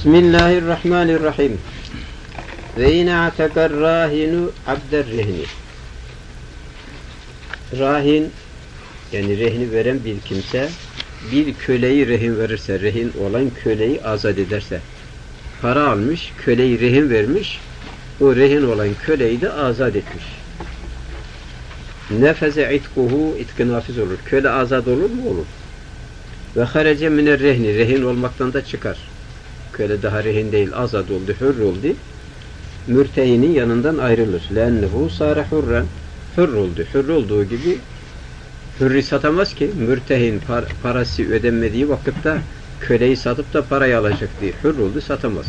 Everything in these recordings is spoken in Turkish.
Bismillahirrahmanirrahim. Ve in atakar rahinu abder rehni. Rahin yani rehni veren bir kimse bir köleyi rehin verirse, rehin olan köleyi azat ederse, para almış, köleyi rehin vermiş, o rehin olan köleyi de azat etmiş. Nefeze itkuhu itki nafiz olur. Köle azat olur mu? Olur. Ve harece mine rehni. Rehin olmaktan da çıkar Köle daha rehin değil. Azat oldu. Hür oldu. Mürtehinin yanından ayrılır. Lennehu sâre hurren. Hür oldu. Hür olduğu gibi hürri satamaz ki. Mürtehin par parası ödenmediği vakitte köleyi satıp da parayı alacak diye. Hür oldu satamaz.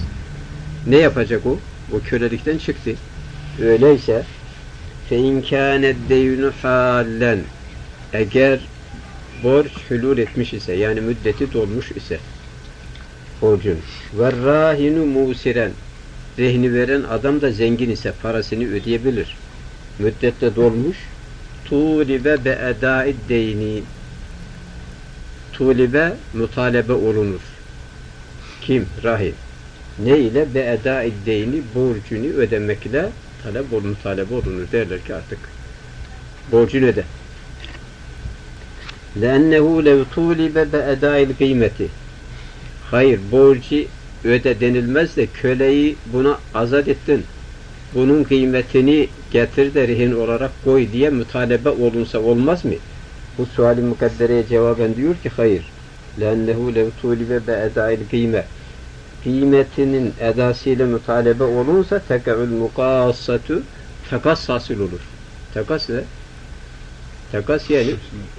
Ne yapacak o? O kölelikten çıktı. Öyleyse فَاِنْ كَانَ الدَّيْنُ حَالًا Eğer borç hülul etmiş ise yani müddeti dolmuş ise borcun ve rahinu musiren rehni veren adam da zengin ise parasını ödeyebilir. Müddette dolmuş tulibe be edaid deyni tulibe mutalebe olunur. Kim? Rahim. Ne ile be edaid deyni borcunu ödemekle talep olunur, talep olunur derler ki artık borcunu öde. لَاَنَّهُ لَوْ طُولِبَ بَاَدَائِ الْقِيمَةِ Hayır, borcu öde denilmez de köleyi buna azat ettin. Bunun kıymetini getir de rehin olarak koy diye mütalebe olunsa olmaz mı? Bu suali mukaddereye cevaben diyor ki hayır. لَاَنَّهُ لَوْ طُولِبَ بَاَدَائِ الْقِيمَةِ Kıymetinin edasıyla mütalebe olunsa teka'ül mukassatu takas hasıl olur. Takas ne? Takas yani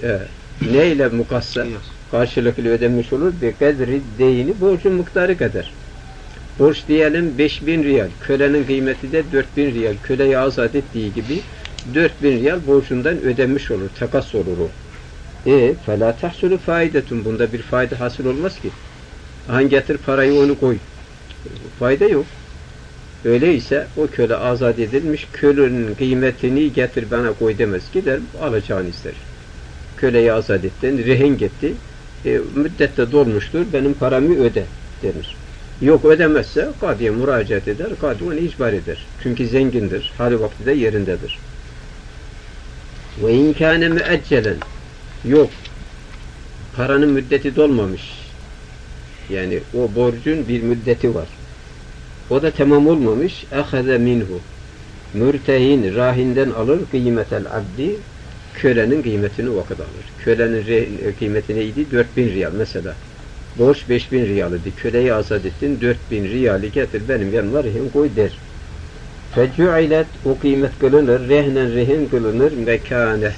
e, ne ile mukassa? karşılıklı ödenmiş olur. Ve kadri deyini borcun miktarı kadar. Borç diyelim 5000 riyal. Kölenin kıymeti de 4000 riyal. Köleyi azat ettiği gibi 4000 riyal borcundan ödenmiş olur. Takas olur o. E fela tahsulu faidetun. Bunda bir fayda hasıl olmaz ki. Han getir parayı onu koy. Fayda yok. Öyleyse o köle azat edilmiş. Kölenin kıymetini getir bana koy demez. Gider alacağını ister. Köleyi azat ettin. Rehin gitti e, müddette dolmuştur, benim paramı öde denir. Yok ödemezse kadiye müracaat eder, kadi onu icbar eder. Çünkü zengindir, hali vakti de yerindedir. Ve inkâne müeccelen yok, paranın müddeti dolmamış. Yani o borcun bir müddeti var. O da tamam olmamış. Ehaze minhu. Mürtehin, rahinden alır kıymetel abdi kölenin kıymetini o kadar alır. Kölenin kıymeti neydi? 4000 riyal mesela. Borç 5000 riyal idi. Köleyi azat ettin. 4000 riyali getir benim yanıma rehin koy der. Fecu'ilet o kıymet kılınır. Rehnen rehin kılınır. Mekane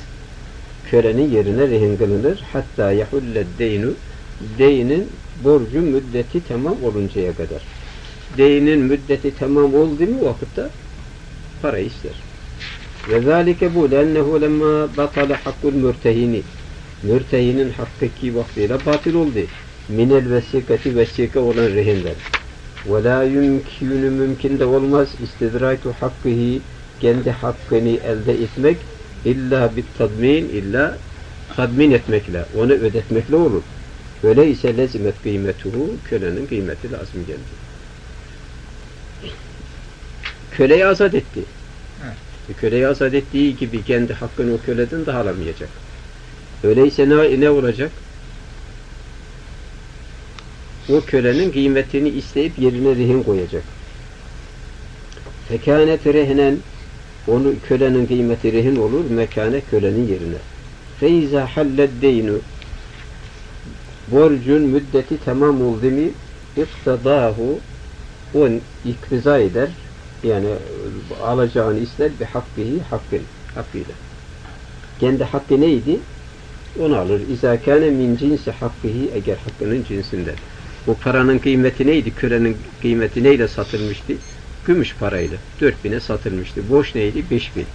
kölenin yerine rehin kılınır. Hatta yahulled deynu deynin borcun müddeti tamam oluncaya kadar. Deyinin müddeti tamam oldu mu vakitte para ister. Zalike bu lennehu lemma batala hakkul mürtehini mürtehinin hakkı ki vaktiyle batıl oldu. Minel vesikati vesika olan rehinden. Ve la yumkinu mümkün de olmaz istidratu hakkıhi kendi hakkını elde etmek illa bit tadmin illa tadmin etmekle, onu ödetmekle olur. Öyleyse lezimet kıymetuhu kölenin kıymeti lazım geldi. Köleyi azat etti. Evet. Köleyi azat ettiği gibi kendi hakkını o köleden daha alamayacak. Öyleyse ne, ne olacak? O kölenin kıymetini isteyip yerine rehin koyacak. Fekânet rehnen onu kölenin kıymeti rehin olur mekane kölenin yerine. Feiza halled deynu borcun müddeti tamam oldu mu iktadahu o iktiza eder yani alacağını ister bir hakkıhi hakkın hakkıyla. Kendi hakkı neydi? Onu alır. İzâ kâne min cinsi hakkıhi eğer hakkının cinsinden. Bu paranın kıymeti neydi? Kölenin kıymeti neyle satılmıştı? Gümüş parayla. 4000'e satılmıştı. Boş neydi? 5000.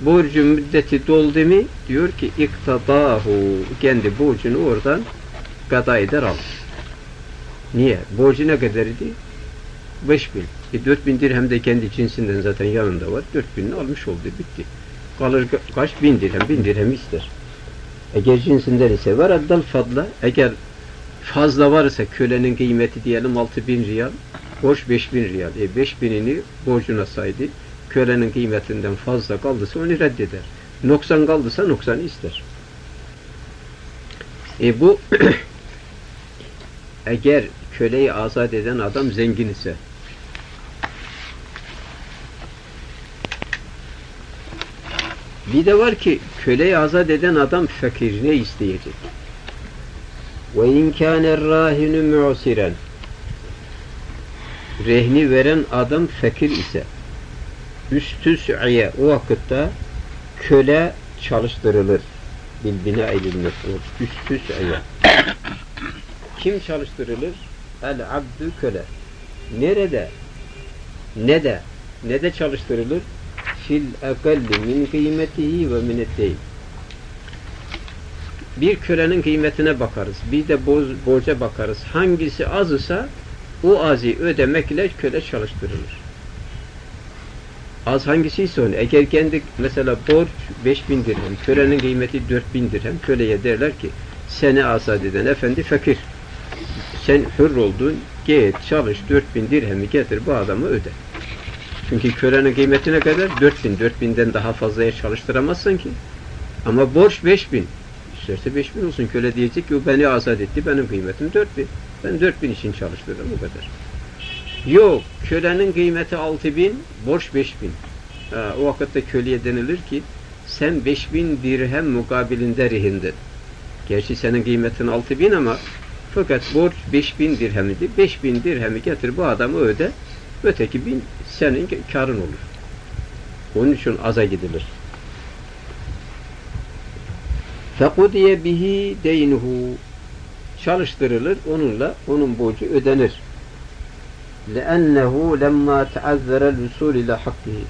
Borcun müddeti doldu mu? Diyor ki iktadahu kendi borcunu oradan gada eder al. Niye? Borcu ne kadar idi? 5000. E 4000 dirhem de kendi cinsinden zaten yanında var. 4000'ini almış oldu. Bitti. Kalır kaç? Bin dirhem. Bin dirhem ister. Eğer cinsinden ise var addal fadla. Eğer fazla varsa kölenin kıymeti diyelim 6000 riyal, borç 5000 riyal. E 5000'ini borcuna saydı. Kölenin kıymetinden fazla kaldıysa onu reddeder. Noksan kaldıysa noksanı ister. E bu eğer köleyi azat eden adam zengin ise bir de var ki köleyi azat eden adam fakir ne isteyecek? Ve in kâne rahinu mu'siren Rehni veren adam fakir ise üstü sü'ye o vakitte köle çalıştırılır. Bilbine edilmek o üstü sü'ye. Kim çalıştırılır? El abdü köle. Nerede? Ne de? Ne de çalıştırılır? Fil ekalli min kıymetihi ve min etteyn. Bir kölenin kıymetine bakarız. Bir de boz, borca bakarız. Hangisi az ise o azı ödemekle köle çalıştırılır. Az hangisi ise onu. Eğer kendi mesela borç 5000 dirhem, kölenin kıymeti 4000 dirhem, köleye derler ki seni azat eden efendi fakir. Sen hür oldun, git çalış 4000 dirhemi getir bu adamı öde. Çünkü kölenin kıymetine kadar 4000, 4000'den daha fazlaya çalıştıramazsın ki. Ama borç 5000. İsterse 5000 olsun. Köle diyecek ki o beni azat etti, benim kıymetim 4000. Ben 4000 için çalıştırırım o kadar. Yok, kölenin kıymeti 6000, borç 5000. Ha, o vakitte köleye denilir ki sen 5000 dirhem mukabilinde rehindin. Gerçi senin kıymetin 6000 ama fakat borç 5000 dirhemidi. 5000 dirhemi getir bu adamı öde. Öteki bin senin karın olur. Onun için aza gidilir. فَقُدِيَ bihi deynuhu çalıştırılır, onunla onun borcu ödenir. لَأَنَّهُ لَمَّا تَعَذَّرَ الْوُسُولِ إلى حَقِّهِ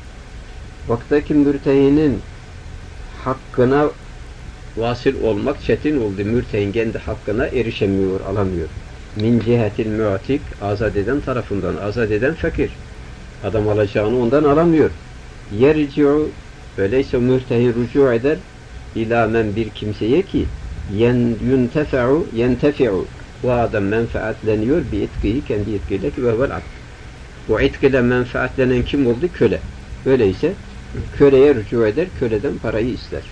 Vaktaki mürtehinin hakkına vasıl olmak çetin oldu. Mürtehin kendi hakkına erişemiyor, alamıyor. Min cihetil mu'tik azat eden tarafından, azat eden fakir. Adam alacağını ondan alamıyor. Yerci'u öyleyse mürtehin rücu eder ila men bir kimseye ki yen yuntefe'u yentefe'u bu adam menfaatleniyor bir etkiyi kendi etkiyle ki ve vel abd. Bu etkiyle menfaatlenen kim oldu? Köle. Öyleyse köleye rücu eder, köleden parayı ister.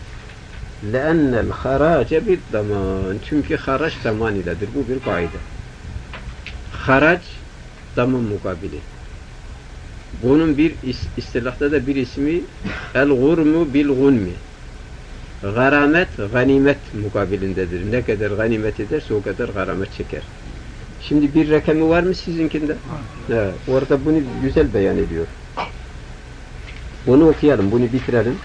لَاَنَّ الْخَرَاجَ بِالْدَمَانِ Çünkü haraç daman iledir. Bu bir kaide. Haraç daman mukabili. Bunun bir is- istilahta da bir ismi el-gurmu bil-gunmi. Garamet, ganimet mukabilindedir. Ne kadar ganimet ederse o kadar garamet çeker. Şimdi bir rakamı var mı sizinkinde? Evet, orada bunu güzel beyan ediyor. Bunu okuyalım, bunu bitirelim.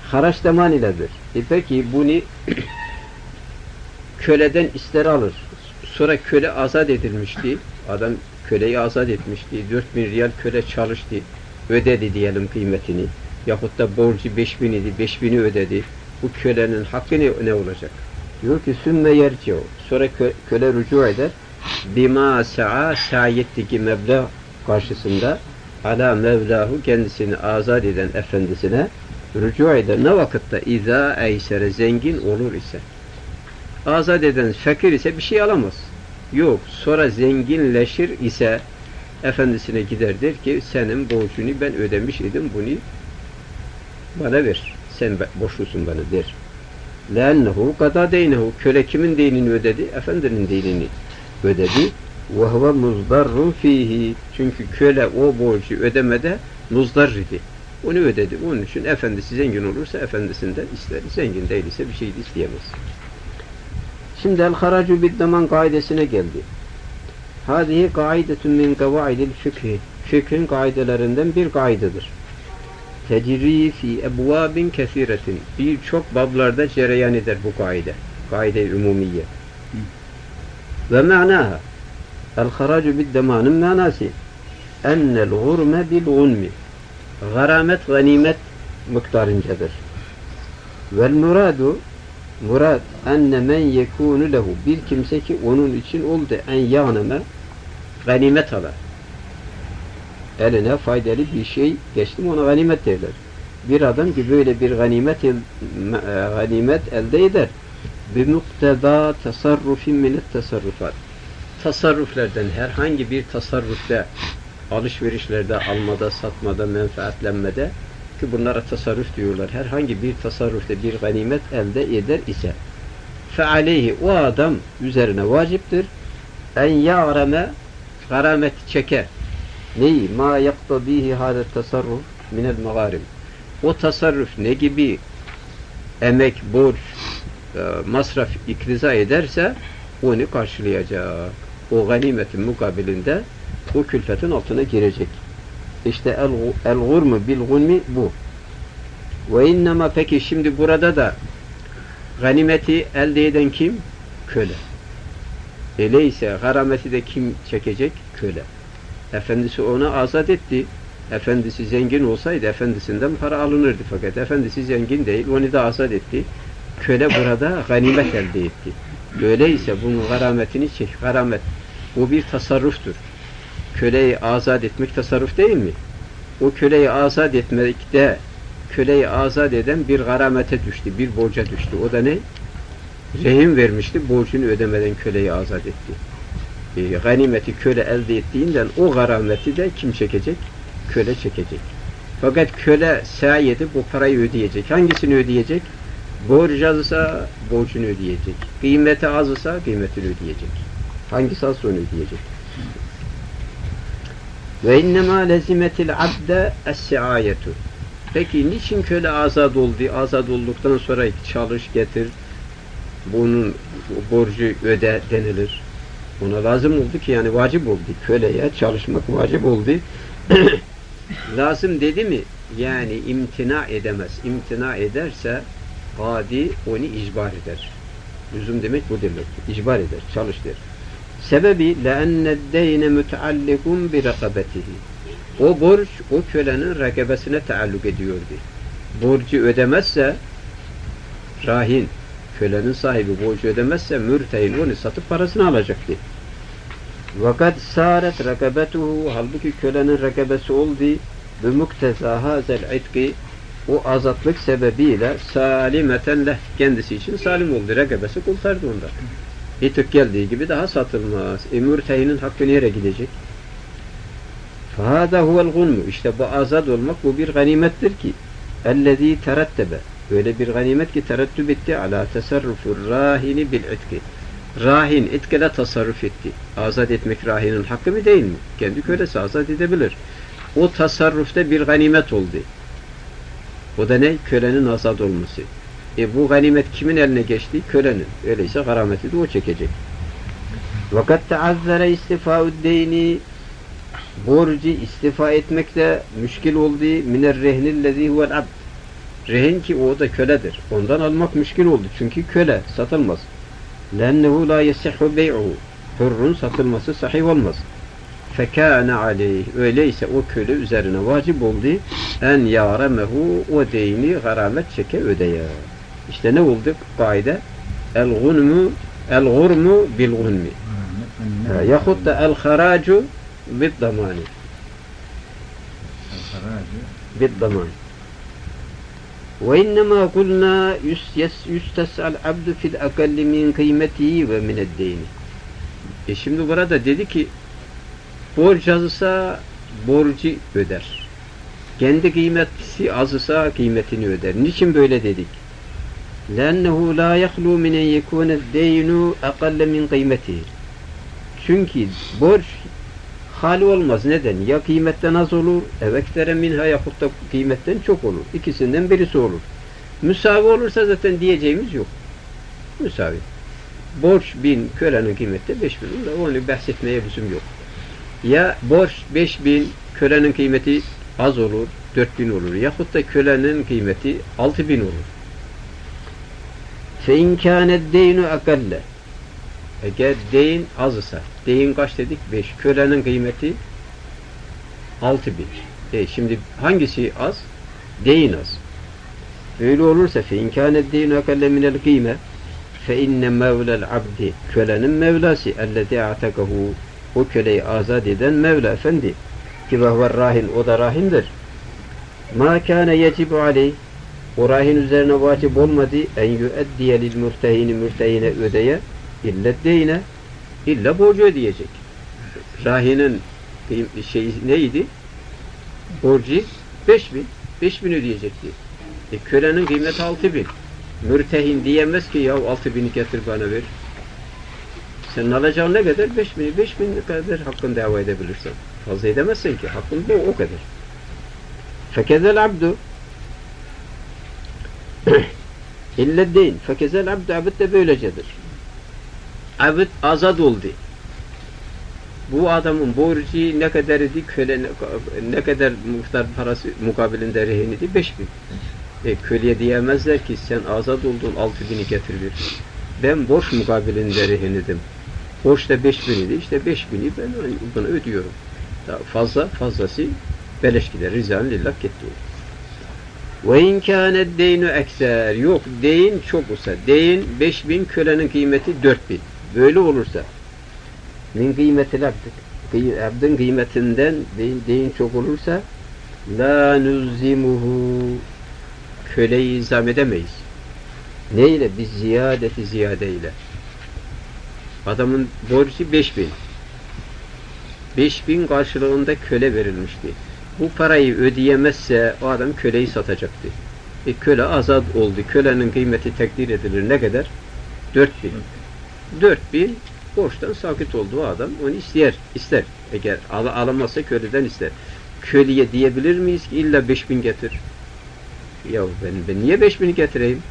Haraç da maniledir. E peki bunu köleden ister alır. Sonra köle azat edilmişti. Adam köleyi azat etmişti. 4000 riyal köle çalıştı. Ödedi diyelim kıymetini. Yahut da borcu 5000 idi. 5000'i ödedi. Bu kölenin hakkı ne, ne olacak? Diyor ki sümme yerciu. Sonra kö, köle rücu eder. Bima sa'a sayetteki meblağ karşısında ala mevlahu kendisini azat eden efendisine rücu eder. Ne vakitte? İza eysere zengin olur ise. Azat eden fakir ise bir şey alamaz. Yok. Sonra zenginleşir ise efendisine gider der ki senin borcunu ben ödemiş idim bunu bana ver. Sen borçlusun bana der. Lennehu kada deynehu. Köle kimin deynini ödedi? Efendinin deynini ödedi. Ve huve muzdarrun fihi. Çünkü köle o borcu ödemede muzdarr idi. Onu ödedi. Onun için efendisi zengin olursa efendisinden ister. Zengin değilse bir şey de isteyemez. Şimdi el-haracu biddaman kaidesine geldi. Hadihi kaidetun min kavaidil fıkhi. Fıkhın kaidelerinden bir kaidedir. Tecri fi ebvabin kesiretin. Birçok bablarda cereyan eder bu kaide. Kaide-i umumiye. Ve ma'naha el-haracu biddamanın manası ennel gurme bil gunmi. Garamet ganimet miktarıncadır. Vel muradu Murad enne men yekunu lehu bir kimse ki onun için oldu en yanıma ganimet alır. Eline faydalı bir şey geçtim ona ganimet derler. Bir adam ki böyle bir ganimet el, ganimet elde eder. bimukteda tasarrufin minet tasarrufat. Tasarruflerden herhangi bir tasarrufta, alışverişlerde, almada, satmada, menfaatlenmede ki bunlara tasarruf diyorlar. Herhangi bir tasarrufta bir ganimet elde eder ise fealeyhi o adam üzerine vaciptir en ya'reme garamet çeker. Neyi? Ma yaktabihi hâde tasarruf minel mağarim. O tasarruf ne gibi emek, borç, e, masraf ikriza ederse onu karşılayacak. O ganimetin mukabilinde o külfetin altına girecek. İşte el, el gurmu bil gunmi bu. Ve innema peki şimdi burada da ganimeti elde eden kim? Köle. Öyleyse garameti de kim çekecek? Köle. Efendisi onu azat etti. Efendisi zengin olsaydı efendisinden para alınırdı fakat efendisi zengin değil. Onu da azat etti. Köle burada ganimet elde etti. Öyleyse bunun garametini çek. Garamet. Bu bir tasarruftur. Köleyi azat etmek tasarruf değil mi? O köleyi azat etmekte köleyi azat eden bir garamete düştü, bir borca düştü. O da ne? Rehin vermişti, borcunu ödemeden köleyi azat etti. E, ganimeti köle elde ettiğinden o garameti de kim çekecek? Köle çekecek. Fakat köle sayede bu parayı ödeyecek. Hangisini ödeyecek? Borç azsa borcunu ödeyecek. Kıymeti azsa kıymetini ödeyecek. Hangisi azsa onu ödeyecek. Ve innemâ lezimetil abde es-siayetu. Peki niçin köle azad oldu? Azad olduktan sonra çalış getir, bunun borcu öde denilir. Ona lazım oldu ki yani vacip oldu. Köleye çalışmak vacip oldu. lazım dedi mi? Yani imtina edemez. İmtina ederse adi onu icbar eder. Lüzum demek bu demek. İcbar eder, çalış der. Sebebi لَاَنَّ الدَّيْنَ مُتَعَلِّقٌ بِرَقَبَتِهِ O borç o kölenin rakabesine taalluk ediyordu. Borcu ödemezse rahin, kölenin sahibi borcu ödemezse mürtehin onu satıp parasını alacaktı. Vakat saret rakabetuhu halbuki kölenin rakabesi oldu bi mukteza hazel itki o azatlık sebebiyle salimeten leh kendisi için salim oldu. Rakabesi kurtardı ondan. İtik geldiği gibi daha satılmaz. E mürtehinin hakkı nereye gidecek? فَهَذَا هُوَ الْغُنْمُ İşte bu azad olmak bu bir ganimettir ki اَلَّذ۪ي تَرَتَّبَ Öyle bir ganimet ki terettüp etti ala tasarrufur rahini bil itki. Rahin itkele tasarruf etti. Azat etmek rahinin hakkı mı değil mi? Kendi kölesi azat edebilir. O tasarrufta bir ganimet oldu. O da ne? Kölenin azat olması. E bu ganimet kimin eline geçti? Kölenin. Öyleyse garameti de o çekecek. Vakat teazzere istifa'ud deyni borcu istifa etmekte müşkil oldu miner rehnillezi huvel abd. Rehin ki o da köledir. Ondan almak müşkil oldu. Çünkü köle satılmaz. Lennehu la yesihhu bey'uhu. Hürrün satılması sahih olmaz. Fekâne aleyh. Öyleyse o köle üzerine vacip oldu. En yaremehu o deyni garamet çeke ödeye. İşte ne oldu kaide? El gunmu el gurmu bil gunmi. Yahut da el haracu bid damani. Bid damani. وإنما قلنا يستسعى العبد في الأقل من قيمته ومن الدين. E şimdi burada dedi ki borç azsa borcu öder. Kendi kıymeti azsa kıymetini öder. Niçin böyle dedik? لأنه لا يخلو من أن يكون الدين أقل من قيمته. Çünkü borç hali olmaz. Neden? Ya kıymetten az olur, evektere minha yahut da kıymetten çok olur. İkisinden birisi olur. Müsavi olursa zaten diyeceğimiz yok. Müsavi. Borç bin, kölenin kıymeti beş bin. Onu bahsetmeye lüzum yok. Ya borç beş bin, kölenin kıymeti az olur, dört bin olur. Yahut da kölenin kıymeti altı bin olur. Fe inkâne deynu akelle. Eğer deyin az ise, deyin kaç dedik? Beş. Kölenin kıymeti altı bin. E şimdi hangisi az? Deyin az. Öyle olursa fe inkâne deynu akelle minel kıyme fe inne mevlel abdi kölenin mevlası ellezî atakahu o köleyi azat eden Mevla Efendi ki vehver rahin o da rahindir. Ma kâne yecibu aleyh o üzerine vacip olmadı en yüeddiye lil mürtehini mürtehine ödeye illa deyine illa borcu ödeyecek. Rahinin şey neydi? Borcu 5000. 5000 ödeyecekti. E, kölenin kıymeti 6000. Mürtehin diyemez ki ya 6000'i getir bana ver. Senin alacağın ne kadar? 5000. 5000 kadar hakkını dava edebilirsin. Fazla edemezsin ki. Hakkın bu o kadar. Fekezel abdu İlle değil. Fekezel abdu abd de böylecedir. Abd azad oldu. Bu adamın borcu ne kadar idi? Köle ne, kadar muhtar parası mukabilinde rehin idi? 5000. E, köleye diyemezler ki sen azad oldun 6000'i getir bir. Ben borç mukabilinde rehin idim. Borç da 5000 idi. İşte 5000'i ben bunu ödüyorum. Daha fazla fazlası beleş gider. Rizan lillah gitti. Ve in kâne ekser. Yok deyin çok olsa. Deyin 5000 kölenin kıymeti 4000. Böyle olursa min kıymetil abdik. Abdın kıymetinden deyin, deyin çok olursa la nuzzimuhu köleyi izam edemeyiz. Neyle? Biz ziyadeti ziyadeyle. Adamın borcu 5000. 5000 karşılığında köle verilmişti. Bu parayı ödeyemezse o adam köleyi satacaktı. E, köle azad oldu. Kölenin kıymeti takdir edilir. Ne kadar? 4000. 4000 borçtan sakit oldu o adam. Onu ister. ister. Eğer al alamazsa köleden ister. Köleye diyebilir miyiz ki illa 5000 getir? Ya ben, ben niye 5000'i getireyim?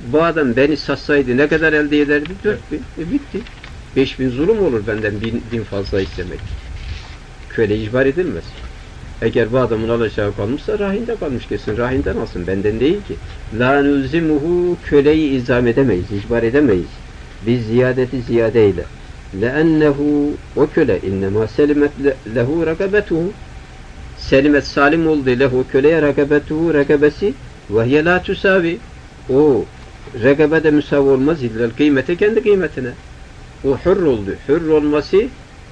Bu adam beni satsaydı ne kadar elde ederdi? 4000. E bitti. 5000 zulüm olur benden bin, bin fazla istemek. Köle icbar edilmez. Eğer bu adamın alacağı kalmışsa rahinde kalmış kesin. Rahinden alsın. Benden değil ki. La nuzimuhu köleyi izam edemeyiz. icbar edemeyiz. Biz ziyadeti ziyade ile. Leennehu o köle innema selimet lehu rakabetuhu selimet salim oldu lehu köleye rakabetuhu rakabesi ve hiye la tusavi o rekabe de müsav olmaz illel kıymete kendi kıymetine o hür oldu hür olması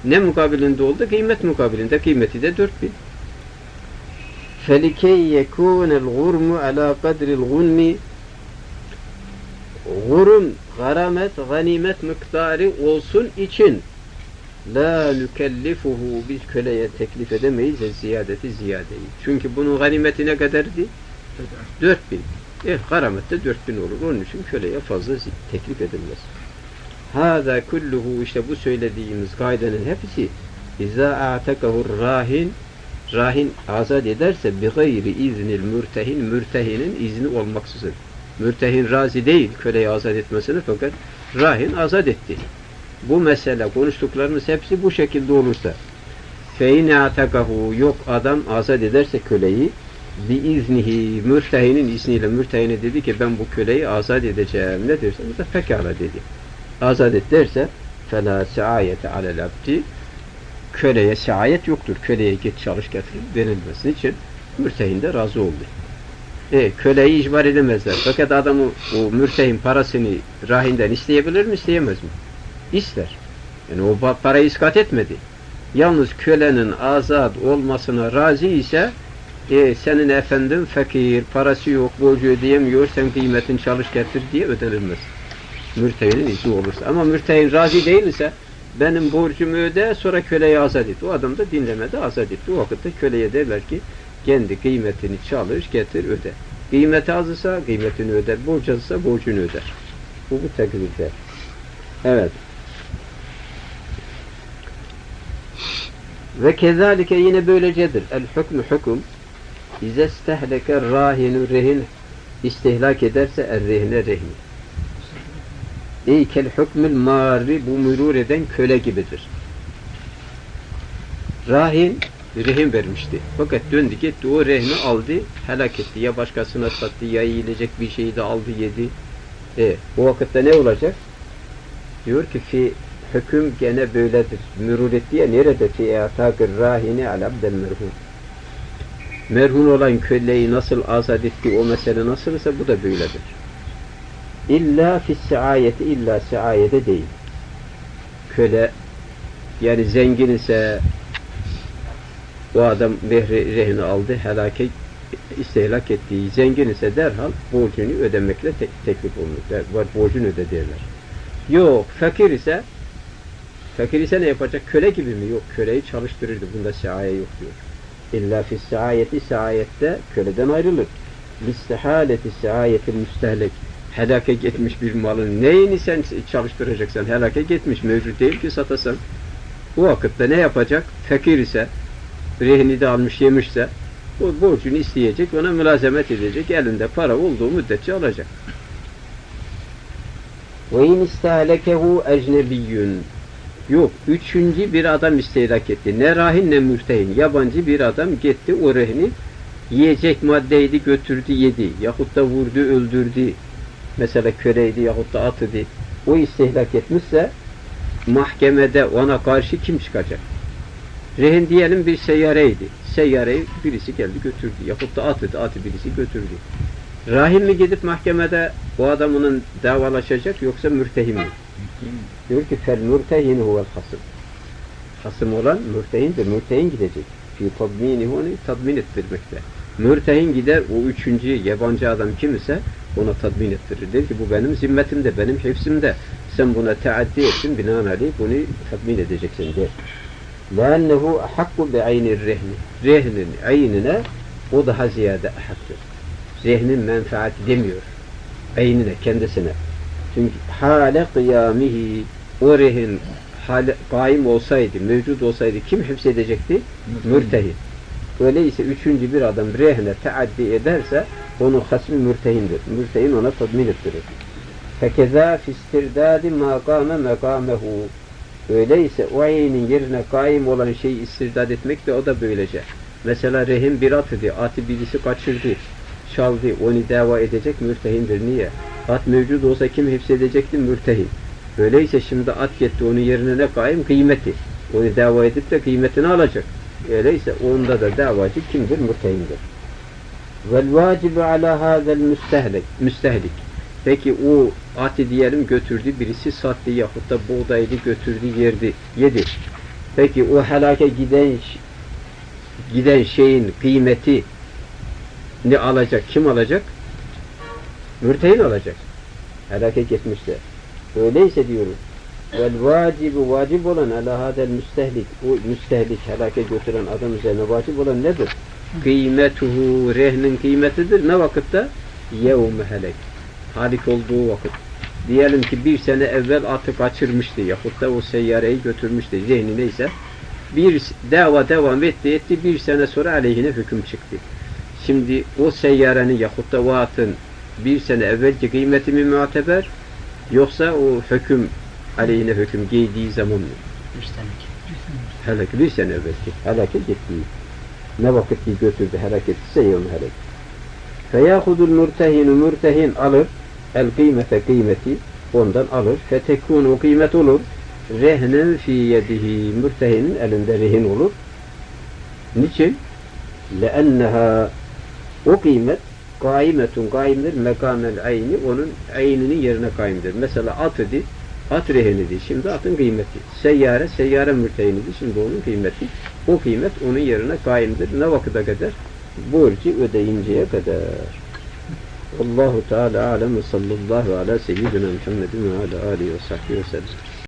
ne mukabilinde oldu kıymet mukabilinde kıymeti de 4000 فَلِكَيْ يَكُونَ الْغُرْمُ عَلَى قَدْرِ الْغُنْمِ Gurum, garamet, ganimet miktarı olsun için la nükellifuhu biz köleye teklif edemeyiz e ziyadeti ziyadeyi. Çünkü bunun ganimeti ne kadardı? 4000. E, garamet de 4000 olur. Onun için köleye fazla zi- teklif edilmez. Hâzâ kulluhu işte bu söylediğimiz kaidenin hepsi İzâ a'tekahur rahin rahin azat ederse bi gayri iznil mürtehin mürtehinin izni olmaksızın. Mürtehin razi değil köleyi azat etmesini fakat rahin azat etti. Bu mesele konuştuklarımız hepsi bu şekilde olursa feyne atakahu yok adam azat ederse köleyi bi iznihi mürtehinin izniyle mürtehine dedi ki ben bu köleyi azat edeceğim ne derse o da pekala dedi. Azat et derse fela siayete alel abdi köleye siayet yoktur. Köleye git çalış getir verilmesi için mürtehin de razı oldu. E, köleyi icbar edemezler. Fakat adamı o mürtehin parasını rahinden isteyebilir mi isteyemez mi? İster. Yani o pa- parayı iskat etmedi. Yalnız kölenin azat olmasına razı ise e, senin efendin fakir, parası yok, borcu ödeyemiyor, sen kıymetin çalış getir diye ödenilmez. Mürtehinin izni olursa. Ama mürtehin razı değilse benim borcumu öde sonra köleyi azat et. O adam da dinlemedi azat etti. O vakitte köleye derler ki kendi kıymetini çalış getir öde. Kıymeti azsa kıymetini öder. Borç azsa borcunu öder. Bu bu teklifler. Evet. Ve kezalike yine böylecedir. El hükmü hüküm İze stehleke rahinu rehin istihlak ederse er rehine rehin. Ey kel hükmül mari bu mürur eden köle gibidir. Rahin rehin vermişti. Fakat döndü gitti o rehni aldı helak etti. Ya başkasına sattı ya yiyecek bir şeyi de aldı yedi. E, o vakitte ne olacak? Diyor ki fi hüküm gene böyledir. Mürur etti ya nerede fi e'takir rahini al abdel merhum. Merhun olan köleyi nasıl azat etti o mesele nasılsa bu da böyledir. İlla fi siayeti illa siayete değil. Köle yani zengin ise o adam mehri rehini aldı helake istehlak ettiği zengin ise derhal borcunu ödemekle te- teklif olunur. Der, borcunu öde derler. Yok fakir ise fakir ise ne yapacak? Köle gibi mi? Yok köleyi çalıştırırdı. Bunda siaye yok diyor. İlla fis siayeti siayette köleden ayrılır. Listihaleti siayetil müstehlek helake gitmiş bir malın neyini sen çalıştıracaksın? Helake gitmiş mevcut değil ki satasan. Bu vakitte ne yapacak? Fakir ise rehini de almış yemişse o borcunu isteyecek, ona mülazemet edecek. Elinde para olduğu müddetçe alacak. İn istehlekehu ecnebiyyün Yok, üçüncü bir adam istehlak etti. Ne rahin ne mürtehin. Yabancı bir adam gitti o rehini yiyecek maddeydi götürdü yedi. Yahut da vurdu öldürdü. Mesela köleydi yahut da atıdı. O istehlak etmişse mahkemede ona karşı kim çıkacak? Rehin diyelim bir seyyareydi. Seyyareyi birisi geldi götürdü. Yahut da atı, atı birisi götürdü. Rahim mi gidip mahkemede o adamının davalaşacak yoksa mürtehim mi? Diyor ki fel mürtehin huvel hasım. Hasım olan mürtehindir. Mürtehin gidecek. Fi tadmini onu tadmin ettirmekte. Mürtehin gider o üçüncü yabancı adam kim ise ona tadmin ettirir. Der ki bu benim zimmetimde, benim hifzimde. Sen buna teaddi ettin binaenaleyh bunu tadmin edeceksin der. لأنه أحق بعين الرهن rehnin aynine o daha ziyade ahaktır. Rehnin menfaati demiyor. Aynine, kendisine. Çünkü hale kıyamihi o rehin hale, kaim olsaydı, mevcut olsaydı kim hapsedecekti? Mürtehin. Öyleyse üçüncü bir adam rehne teaddi ederse onun hasmi mürtehindir. Mürtehin ona tadmin ettirir. Fekeza fistirdadi makame mekamehu Öyleyse o ayinin yerine kaim olan şeyi istirdat etmek de o da böylece. Mesela rehin bir at idi. Atı birisi kaçırdı. Çaldı. Onu dava edecek mürtehindir. Niye? At mevcut olsa kim hepsedecekti? Mürtehin. Öyleyse şimdi at gitti. Onun yerine ne kaim? Kıymeti. Onu dava edip de kıymetini alacak. Öyleyse onda da davacı kimdir? Mürtehindir. Vel vacibu ala hazel müstehlik. Müstehlik. Peki o atı diyelim götürdü, birisi sattı yahut da buğdaydı götürdü yerdi, yedi. Peki o helake giden giden şeyin kıymeti ne alacak? Kim alacak? Mürtehin alacak. Helake gitmişse. Öyleyse diyoruz. Vel vacibu vacip olan ala hadel müstehlik. O müstehlik helake götüren adam üzerine vacip olan nedir? Kıymetuhu rehnin kıymetidir. Ne vakitte? Yevme helek halik olduğu vakit. Diyelim ki bir sene evvel atı kaçırmıştı yahut da o seyyareyi götürmüştü zihni neyse. Bir dava devam etti etti bir sene sonra aleyhine hüküm çıktı. Şimdi o seyyarenin yahut da o atın bir sene evvelki kıymeti mi muteber yoksa o hüküm aleyhine hüküm giydiği zaman mı? Bir senelik. Helak bir sene evvelki. Helake gitti. Ne vakit ki götürdü helak ettiyse yevm helak. Feyahudul mürtehinu mürtehin alır el kıymete kıymeti ondan alır. Fetekunu kıymet olur. Rehnen fi yedihi mürtehinin elinde rehin olur. Niçin? Leenneha o kıymet kaimetun kaimdir mekamel ayni onun ayninin yerine kaimdir. Mesela at idi at rehinidir. Şimdi atın kıymeti. Seyyare seyyare mürtehinidir. Şimdi onun kıymeti. O kıymet onun yerine kaimdir. Ne vakıda kadar? Borcu ödeyinceye kadar. Allahu Teala alem ve sallallahu ala seyyidina Muhammedin ve ala alihi ve sahbihi ve sellem.